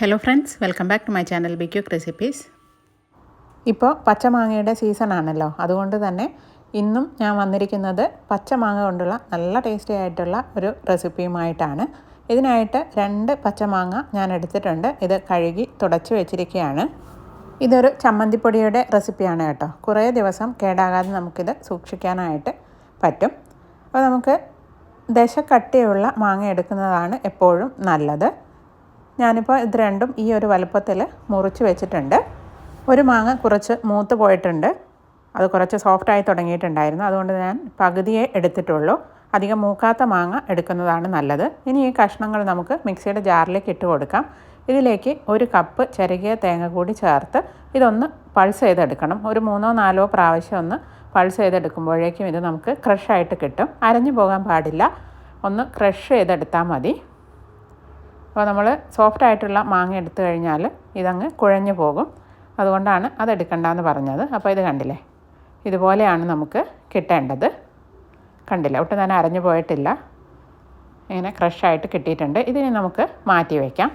Hello friends welcome back to my channel be quick recipes ഇപ്പോൾ പച്ചമാങ്ങയുടെ season ആണല്ലോ. അതുകൊണ്ട് തന്നെ ഇന്നും ഞാൻ വന്നിരിക്കുന്നത് പച്ചമാങ്ങ കൊണ്ടുള്ള നല്ല ടേസ്റ്റി ആയിട്ടുള്ള ഒരു റെസിപ്പിയുമായിട്ടാണ് ഇതിനായിട്ട് രണ്ട് പച്ചമാങ്ങ ഞാൻ എടുത്തിട്ടുണ്ട്. ഇത് കഴുകി തുടച്ച് വെച്ചിരിക്കുകയാണ്. ഇതൊരു ചമ്മന്തിപ്പൊടിയുടെ റെസിപ്പിയാണ് കേട്ടോ. കുറേ ദിവസം കേടാകാതെ നമുക്കിത് സൂക്ഷിക്കാനായിട്ട് പറ്റും. അപ്പോൾ നമുക്ക് ദശക്കട്ടിയുള്ള മാങ്ങ എടുക്കുന്നതാണ് എപ്പോഴും നല്ലത്. ഞാനിപ്പോൾ ഇത് രണ്ടും ഈ ഒരു വലുപ്പത്തിൽ മുറിച്ച് വെച്ചിട്ടുണ്ട്. ഒരു മാങ്ങ കുറച്ച് മൂത്ത് പോയിട്ടുണ്ട്. അത് കുറച്ച് സോഫ്റ്റായി തുടങ്ങിയിട്ടുണ്ടായിരുന്നു. അതുകൊണ്ട് ഞാൻ പകുതിയെ എടുത്തിട്ടുള്ളൂ. അധികം മൂക്കാത്ത മാങ്ങ എടുക്കുന്നതാണ് നല്ലത്. ഇനി ഈ കഷ്ണങ്ങൾ നമുക്ക് മിക്സിയുടെ ജാറിലേക്ക് ഇട്ട് കൊടുക്കാം. ഇതിലേക്ക് ഒരു കപ്പ് ചെറുകിയ തേങ്ങ കൂടി ചേർത്ത് ഇതൊന്ന് പൾസ് ചെയ്തെടുക്കണം. ഒരു മൂന്നോ നാലോ പ്രാവശ്യം ഒന്ന് പൾസ് ചെയ്തെടുക്കുമ്പോഴേക്കും ഇത് നമുക്ക് ക്രഷായിട്ട് കിട്ടും. അരഞ്ഞു പോകാൻ പാടില്ല. ഒന്ന് ക്രഷ് ചെയ്തെടുത്താൽ മതി. അപ്പോൾ നമ്മൾ സോഫ്റ്റ് ആയിട്ടുള്ള മാങ്ങ എടുത്തു കഴിഞ്ഞാൽ ഇതങ്ങ് കുഴഞ്ഞു പോകും. അതുകൊണ്ടാണ് അതെടുക്കണ്ടെന്ന് പറഞ്ഞത്. അപ്പോൾ ഇത് കണ്ടില്ലേ? ഇതുപോലെയാണ് നമുക്ക് കിട്ടേണ്ടത്. കണ്ടില്ല ഒട്ടും തന്നെ അരഞ്ഞു പോയിട്ടില്ല. ഇങ്ങനെ ക്രഷായിട്ട് കിട്ടിയിട്ടുണ്ട്. ഇതിനെ നമുക്ക് മാറ്റി വയ്ക്കാം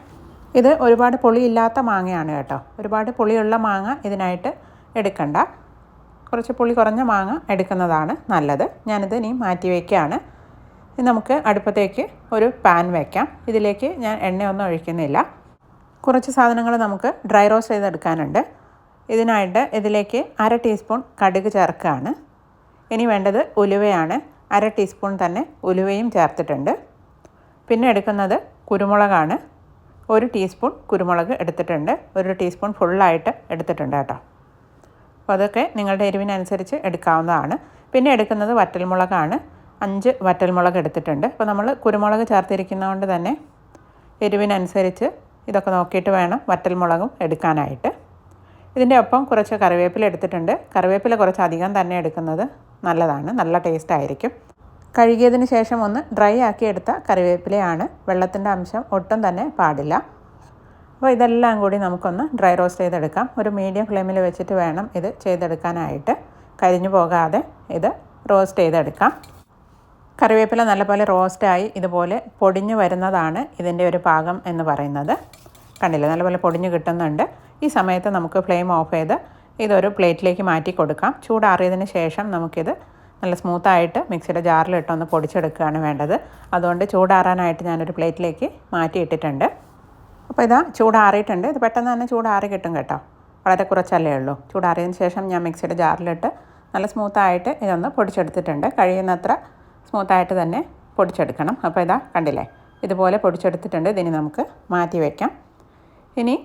ഇത് ഒരുപാട് പുളിയില്ലാത്ത മാങ്ങയാണ് കേട്ടോ. ഒരുപാട് പുളിയുള്ള മാങ്ങ ഇതിനായിട്ട് എടുക്കണ്ട. കുറച്ച് പുളി കുറഞ്ഞ മാങ്ങ എടുക്കുന്നതാണ് നല്ലത്. ഞാനിത് ഇനി മാറ്റി വയ്ക്കുകയാണ് ഇനി നമുക്ക് അടുപ്പത്തേക്ക് ഒരു പാൻ വയ്ക്കാം ഇതിലേക്ക് ഞാൻ എണ്ണയൊന്നും ഒഴിക്കുന്നില്ല. കുറച്ച് സാധനങ്ങൾ നമുക്ക് ഡ്രൈ റോസ്റ്റ് ചെയ്തെടുക്കാനുണ്ട്. ഇതിനായിട്ട് ഇതിലേക്ക് അര ടീസ്പൂൺ കടുക് ചേർക്കുകയാണ്. ഇനി വേണ്ടത് ഉലുവയാണ്. അര ടീസ്പൂൺ തന്നെ ഉലുവയും ചേർത്തിട്ടുണ്ട്. പിന്നെ എടുക്കുന്നത് കുരുമുളകാണ്. ഒരു ടീസ്പൂൺ കുരുമുളക് എടുത്തിട്ടുണ്ട്. ഒരു ടീസ്പൂൺ ഫുള്ളായിട്ട് എടുത്തിട്ടുണ്ട് കേട്ടോ. അപ്പോൾ അതൊക്കെ നിങ്ങളുടെ എരിവിനനുസരിച്ച് എടുക്കാവുന്നതാണ്. പിന്നെ എടുക്കുന്നത് വറ്റൽമുളകാണ്. അഞ്ച് വറ്റൽമുളക് എടുത്തിട്ടുണ്ട്. അപ്പോൾ നമ്മൾ കുരുമുളക് ചേർത്തിരിക്കുന്നതുകൊണ്ട് തന്നെ എരിവിനനുസരിച്ച് ഇതൊക്കെ നോക്കിയിട്ട് വേണം വറ്റൽമുളകും എടുക്കാനായിട്ട്. ഇതിന്റെ ഒപ്പം കുറച്ച് കറിവേപ്പില എടുത്തിട്ടുണ്ട്. കറിവേപ്പില കുറച്ച് അധികം തന്നെ എടുക്കുന്നത് നല്ലതാണ്. നല്ല ടേസ്റ്റ് ആയിരിക്കും. കഴുകിയതിന് ശേഷം ഒന്ന് ഡ്രൈ ആക്കി എടുത്ത കറിവേപ്പിലയാണ്. വെള്ളത്തിന്റെ അംശം ഒട്ടും തന്നെ പാടില്ല. അപ്പോൾ ഇതെല്ലാം കൂടി നമുക്കൊന്ന് ഡ്രൈ റോസ്റ്റ് ചെയ്തെടുക്കാം. ഒരു മീഡിയം ഫ്ലെയിമിൽ വെച്ചിട്ട് വേണം ഇത് ചെയ്തെടുക്കാനായിട്ട്. കരിഞ്ഞു പോകാതെ ഇത് റോസ്റ്റ് ചെയ്തെടുക്കാം. കറിവേപ്പില നല്ലപോലെ റോസ്റ്റായി ഇതുപോലെ പൊടിഞ്ഞു വരുന്നതാണ് ഇതിന്റെ ഒരു പാകം എന്ന് പറയുന്നത്. കണ്ടില്ല? നല്ലപോലെ പൊടിഞ്ഞു കിട്ടുന്നുണ്ട്. ഈ സമയത്ത് നമുക്ക് ഫ്ലെയിം ഓഫ് ചെയ്ത് ഇതൊരു പ്ലേറ്റിലേക്ക് മാറ്റി കൊടുക്കാം. ചൂടാറിയതിന് ശേഷം നമുക്കിത് നല്ല സ്മൂത്തായിട്ട് മിക്സിയുടെ ജാറിലിട്ടൊന്ന് പൊടിച്ചെടുക്കുകയാണ് വേണ്ടത്. അതുകൊണ്ട് ചൂടാറാനായിട്ട് ഞാനൊരു പ്ലേറ്റിലേക്ക് മാറ്റിയിട്ടിട്ടുണ്ട്. അപ്പോൾ ഇതാ ചൂടാറിയിട്ടുണ്ട്. ഇത് പെട്ടെന്ന് തന്നെ ചൂടാറി കിട്ടും കേട്ടോ. വളരെ കുറച്ചല്ലേ ഉള്ളൂ. ചൂടാറിയതിന് ശേഷം ഞാൻ മിക്സിയുടെ ജാറിലിട്ട് നല്ല സ്മൂത്തായിട്ട് ഇതൊന്ന് പൊടിച്ചെടുത്തിട്ടുണ്ട്. കഴിയുന്നത്ര സ്മൂത്തായിട്ട് തന്നെ പൊടിച്ചെടുക്കണം. അപ്പോൾ ഇതാ കണ്ടില്ലേ? ഇതുപോലെ പൊടിച്ചെടുത്തിട്ടുണ്ട്. ഇതിനി നമുക്ക് മാറ്റി വയ്ക്കാം ഇനി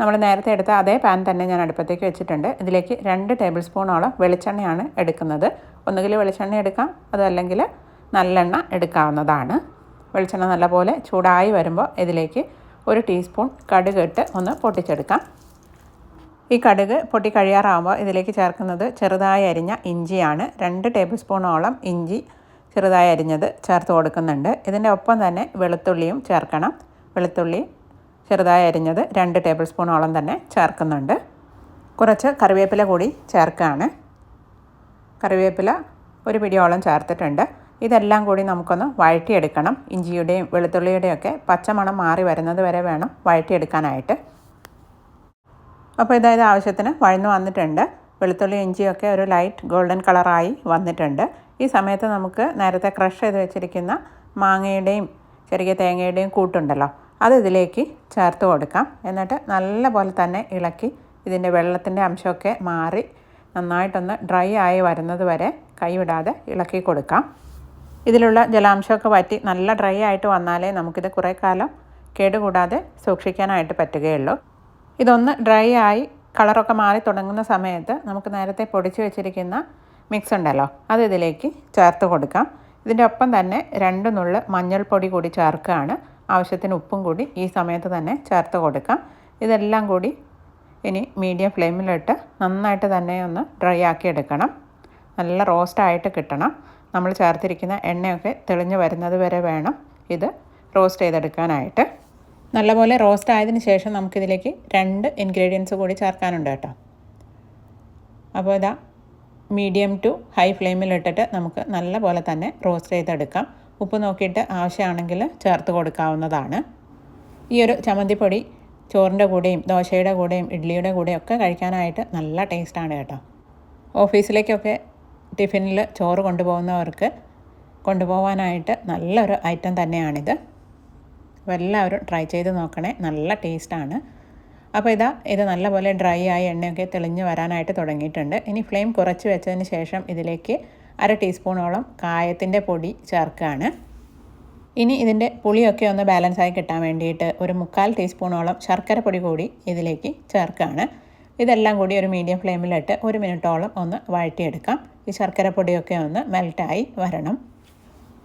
നമ്മൾ നേരത്തെ എടുത്ത അതേ പാൻ തന്നെ ഞാൻ അടുപ്പത്തേക്ക് വെച്ചിട്ടുണ്ട്. ഇതിലേക്ക് രണ്ട് ടേബിൾ സ്പൂണോളം വെളിച്ചെണ്ണയാണ് എടുക്കുന്നത്. ഒന്നുകിൽ വെളിച്ചെണ്ണ എടുക്കാം. അതല്ലെങ്കിൽ നല്ലെണ്ണ എടുക്കാവുന്നതാണ്. വെളിച്ചെണ്ണ നല്ലപോലെ ചൂടായി വരുമ്പോൾ ഇതിലേക്ക് ഒരു ടീസ്പൂൺ കടുക് ഇട്ട് ഒന്ന് പൊട്ടിച്ചെടുക്കാം. ഈ കടുക് പൊട്ടി കഴിയാറാകുമ്പോൾ ഇതിലേക്ക് ചേർക്കുന്നത് ചെറുതായി അരിഞ്ഞ ഇഞ്ചിയാണ്. രണ്ട് ടേബിൾ സ്പൂണോളം ഇഞ്ചി ചെറുതായി അരിഞ്ഞത് ചേർത്ത് കൊടുക്കുന്നുണ്ട്. ഇതിന്റെ ഒപ്പം തന്നെ വെളുത്തുള്ളിയും ചേർക്കണം. വെളുത്തുള്ളി ചെറുതായി അരിഞ്ഞത് രണ്ട് ടേബിൾ സ്പൂണോളം തന്നെ ചേർക്കുന്നുണ്ട്. കുറച്ച് കറിവേപ്പില കൂടി ചേർക്കുകയാണ് കറിവേപ്പില ഒരു പിടിയോളം ചേർത്തിട്ടുണ്ട്. ഇതെല്ലാം കൂടി നമുക്കൊന്ന് വഴറ്റിയെടുക്കണം. ഇഞ്ചിയുടെയും വെളുത്തുള്ളിയുടെയും ഒക്കെ പച്ചമണം മാറി വരുന്നത് വരെ വേണം വഴറ്റിയെടുക്കാനായിട്ട്. അപ്പോൾ ഇതായത് ആവശ്യത്തിന് വഴന്നു വന്നിട്ടുണ്ട്. വെളുത്തുള്ളി ഇഞ്ചിയൊക്കെ ഒരു ലൈറ്റ് ഗോൾഡൻ കളറായി വന്നിട്ടുണ്ട്. ഈ സമയത്ത് നമുക്ക് നേരത്തെ ക്രഷ് ചെയ്ത് വെച്ചിരിക്കുന്ന മാങ്ങയുടെയും ചെറിയ തേങ്ങയുടെയും കൂട്ടുണ്ടല്ലോ അത് ഇതിലേക്ക് ചേർത്ത് കൊടുക്കാം. എന്നിട്ട് നല്ല പോലെ തന്നെ ഇളക്കി ഇതിന്റെ വെള്ളത്തിന്റെ അംശമൊക്കെ മാറി നന്നായിട്ടൊന്ന് ഡ്രൈ ആയി വരുന്നത് വരെ കൈവിടാതെ ഇളക്കി കൊടുക്കാം. ഇതിലുള്ള ജലാംശമൊക്കെ വറ്റി നല്ല ഡ്രൈ ആയിട്ട് വന്നാലേ നമുക്കിത് കുറേ കാലം കേടുകൂടാതെ സൂക്ഷിക്കാനായിട്ട് പറ്റുകയുള്ളൂ. ഇതൊന്ന് ഡ്രൈ ആയി കളറൊക്കെ മാറി തുടങ്ങുന്ന സമയത്ത് നമുക്ക് നേരത്തെ പൊടിച്ചു വെച്ചിരിക്കുന്ന മിക്സ് ഉണ്ടല്ലോ. അത് ഇതിലേക്ക് ചേർത്ത് കൊടുക്കാം. ഇതിന്റെ ഒപ്പം തന്നെ രണ്ട് നുള്ള് മഞ്ഞൾപ്പൊടി കൂടി ചേർക്കുകയാണ്. ആവശ്യത്തിന് ഉപ്പും കൂടി ഈ സമയത്ത് തന്നെ ചേർത്ത് കൊടുക്കാം. ഇതെല്ലാം കൂടി ഇനി മീഡിയം ഫ്ലെയിമിലിട്ട് നന്നായിട്ട് തന്നെ ഒന്ന് ഡ്രൈ ആക്കി എടുക്കണം. നല്ല റോസ്റ്റായിട്ട് കിട്ടണം. നമ്മൾ ചേർത്തിരിക്കുന്ന എണ്ണയൊക്കെ തെളിഞ്ഞ് വരുന്നത് വരെ വേണം ഇത് റോസ്റ്റ് ചെയ്തെടുക്കാനായിട്ട്. നല്ലപോലെ റോസ്റ്റ് ആയതിന് ശേഷം നമുക്കിതിലേക്ക് രണ്ട് ഇൻഗ്രീഡിയൻസ് കൂടി ചേർക്കാനുണ്ട് കേട്ടോ. അപ്പോൾ ഇതാ മീഡിയം ടു ഹൈ ഫ്ലെയിമിലിട്ടിട്ട് നമുക്ക് നല്ല പോലെ തന്നെ റോസ്റ്റ് ചെയ്തെടുക്കാം. ഉപ്പ് നോക്കിയിട്ട് ആവശ്യമാണെങ്കിൽ ചേർത്ത് കൊടുക്കാവുന്നതാണ്. ഈ ഒരു ചമ്മന്തിപ്പൊടി ചോറിന്റെ കൂടെയും ദോശയുടെ കൂടെയും ഇഡ്ഡലിയുടെ കൂടെയും ഒക്കെ കഴിക്കാനായിട്ട് നല്ല ടേസ്റ്റാണ് കേട്ടോ. ഓഫീസിലേക്കൊക്കെ ടിഫിനിൽ ചോറ് കൊണ്ടുപോകുന്നവർക്ക് കൊണ്ടുപോകാനായിട്ട് നല്ലൊരു ഐറ്റം തന്നെയാണിത്. അപ്പോൾ എല്ലാവരും ട്രൈ ചെയ്ത് നോക്കണേ. നല്ല ടേസ്റ്റാണ് അപ്പോൾ ഇതാ ഇത് നല്ലപോലെ ഡ്രൈ ആയി എണ്ണയൊക്കെ തെളിഞ്ഞ് വരാനായിട്ട് തുടങ്ങിയിട്ടുണ്ട്. ഇനി ഫ്ലെയിം കുറച്ച് വെച്ചതിന് ശേഷം ഇതിലേക്ക് അര ടീസ്പൂണോളം കായത്തിന്റെ പൊടി ചേർക്കുകയാണ്. ഇനി ഇതിന്റെ പുളിയൊക്കെ ഒന്ന് ബാലൻസ് ആയി കിട്ടാൻ വേണ്ടിയിട്ട് ഒരു മുക്കാൽ ടീസ്പൂണോളം ശർക്കര പൊടി കൂടി ഇതിലേക്ക് ചേർക്കുകയാണ്. ഇതെല്ലാം കൂടി ഒരു മീഡിയം ഫ്ലെയിമിലിട്ട് ഒരു മിനിറ്റോളം ഒന്ന് വഴറ്റിയെടുക്കാം. ഈ ശർക്കര പൊടിയൊക്കെ ഒന്ന് മെൽറ്റായി വരണം.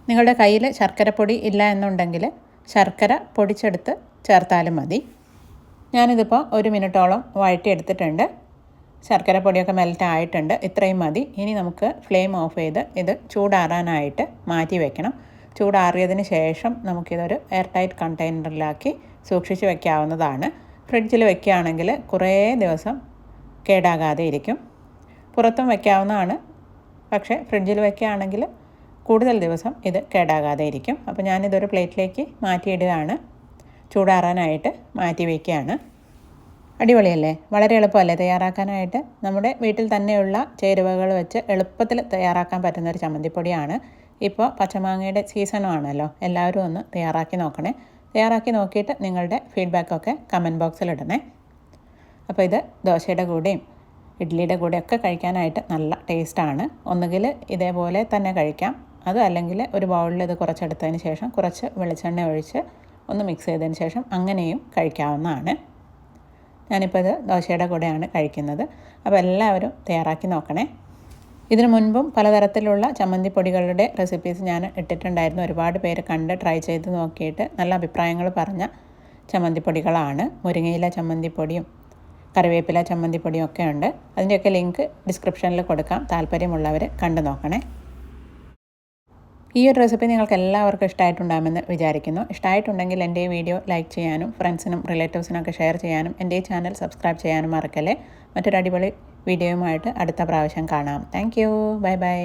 നിങ്ങളുടെ കയ്യിൽ ശർക്കര പൊടി ഇല്ല എന്നുണ്ടെങ്കിൽ ശർക്കര പൊടിച്ചെടുത്ത് ചേർത്താലും മതി. ഞാനിതിപ്പോൾ ഒരു മിനിറ്റോളം വഴറ്റിയെടുത്തിട്ടുണ്ട്. ശർക്കര പൊടിയൊക്കെ മെൽറ്റ് ആയിട്ടുണ്ട് ഇത്രയും മതി. ഇനി നമുക്ക് ഫ്ലെയിം ഓഫ് ചെയ്ത് ഇത് ചൂടാറാനായിട്ട് മാറ്റി വെക്കണം. ചൂടാറിയതിന് ശേഷം നമുക്കിതൊരു എയർ ടൈറ്റ് കണ്ടെയ്നറിലാക്കി സൂക്ഷിച്ച് വെക്കാവുന്നതാണ്. ഫ്രിഡ്ജിൽ വെക്കുകയാണെങ്കിൽ കുറേ ദിവസം കേടാകാതെ ഇരിക്കും. പുറത്തും വെക്കാവുന്നതാണ്. പക്ഷേ ഫ്രിഡ്ജിൽ വെക്കുകയാണെങ്കിൽ കൂടുതൽ ദിവസം ഇത് കേടാകാതെ ഇരിക്കും. അപ്പോൾ ഞാനിതൊരു പ്ലേറ്റിലേക്ക് മാറ്റിയിടുകയാണ്. ചൂടാറാനായിട്ട് മാറ്റി വയ്ക്കുകയാണ് അടിപൊളിയല്ലേ? വളരെ എളുപ്പമല്ലേ തയ്യാറാക്കാനായിട്ട്? നമ്മുടെ വീട്ടിൽ തന്നെയുള്ള ചേരുവകൾ വെച്ച് എളുപ്പത്തിൽ തയ്യാറാക്കാൻ പറ്റുന്ന ഒരു ചമ്മന്തിപ്പൊടിയാണ്. ഇപ്പോൾ പച്ചമാങ്ങയുടെ സീസണമാണല്ലോ എല്ലാവരും ഒന്ന് തയ്യാറാക്കി നോക്കണേ. തയ്യാറാക്കി നോക്കിയിട്ട് നിങ്ങളുടെ ഫീഡ്ബാക്കൊക്കെ കമന്റ് ബോക്സിൽ ഇടണേ. അപ്പോൾ ഇത് ദോശയുടെ കൂടെയും ഇഡ്ഡലിയുടെ കൂടെയൊക്കെ കഴിക്കാനായിട്ട് നല്ല ടേസ്റ്റാണ്. ഒന്നുകിൽ ഇതേപോലെ തന്നെ കഴിക്കാം. അത് അല്ലെങ്കിൽ ഒരു ബൗളിൽ ഇത് കുറച്ചെടുത്തതിന് ശേഷം കുറച്ച് വെളിച്ചെണ്ണ ഒഴിച്ച് ഒന്ന് മിക്സ് ചെയ്തതിന് ശേഷം അങ്ങനെയും കഴിക്കാവുന്നതാണ്. ഞാനിപ്പോൾ ഇത് ദോശയുടെ കൂടെയാണ് കഴിക്കുന്നത്. അപ്പോൾ എല്ലാവരും തയ്യാറാക്കി നോക്കണേ. ഇതിനു മുൻപും പലതരത്തിലുള്ള ചമ്മന്തിപ്പൊടികളുടെ റെസിപ്പീസ് ഞാൻ ഇട്ടിട്ടുണ്ടായിരുന്നു. ഒരുപാട് പേര് കണ്ട് ട്രൈ ചെയ്ത് നോക്കിയിട്ട് നല്ല അഭിപ്രായങ്ങൾ പറഞ്ഞ ചമ്മന്തിപ്പൊടികളാണ്. മുരിങ്ങയില ചമ്മന്തിപ്പൊടിയും കറിവേപ്പില ചമ്മന്തിപ്പൊടിയും ഒക്കെ ഉണ്ട്. അതിന്റെയൊക്കെ ലിങ്ക് ഡിസ്ക്രിപ്ഷനിൽ കൊടുക്കാം. താല്പര്യമുള്ളവർ കണ്ടു നോക്കണേ. ഈ ഒരു റെസിപ്പി നിങ്ങൾക്ക് എല്ലാവർക്കും ഇഷ്ടമായിട്ടുണ്ടാകുമെന്ന് വിചാരിക്കുന്നു. ഇഷ്ടമായിട്ടുണ്ടെങ്കിൽ എന്റെ വീഡിയോ ലൈക്ക് ചെയ്യാനും ഫ്രണ്ട്സിനും റിലേറ്റീവ്സിനൊക്കെ ഷെയർ ചെയ്യാനും എന്റെ ചാനൽ സബ്സ്ക്രൈബ് ചെയ്യാനും മറക്കല്ലേ. മറ്റൊരു അടിപൊളി വീഡിയോയുമായിട്ട് അടുത്ത പ്രാവശ്യം കാണാം. Thank bye bye